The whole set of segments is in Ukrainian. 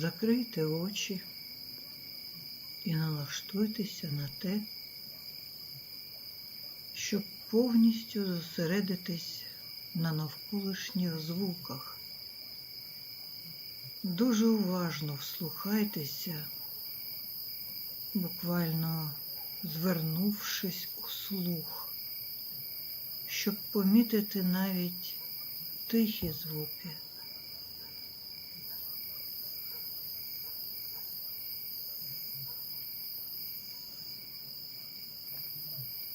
Закрийте очі і налаштуйтеся на те, щоб повністю зосередитись на навколишніх звуках. Дуже уважно вслухайтеся, буквально звернувшись у слух, щоб помітити навіть тихі звуки.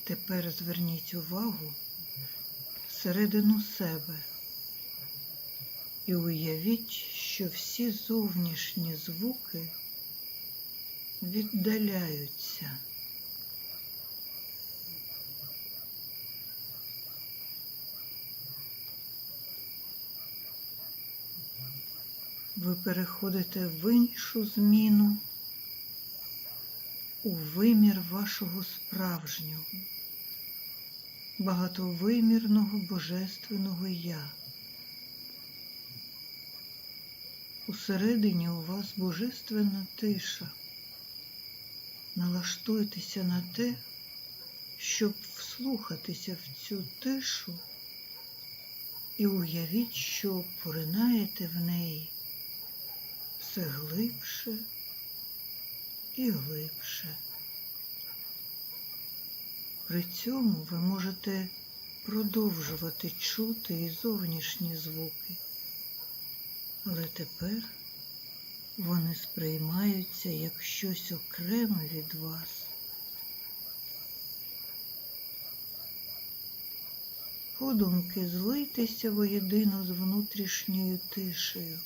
Тепер зверніть увагу всередину себе і уявіть, що всі зовнішні звуки віддаляються. Ви переходите в іншу зміну, у вимір вашого справжнього, багатовимірного божественного Я. Усередині у вас божественна тиша. Налаштуйтеся на те, щоб вслухатися в цю тишу і уявіть, що поринаєте в неї все глибше і глибше. При цьому ви можете продовжувати чути і зовнішні звуки, але тепер вони сприймаються як щось окреме від вас. Подумки злийтеся воєдино з внутрішньою тишею.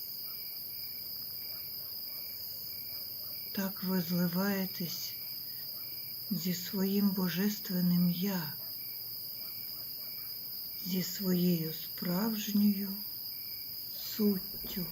Так ви зливаєтесь зі своїм божественним я, зі своєю справжньою суттю.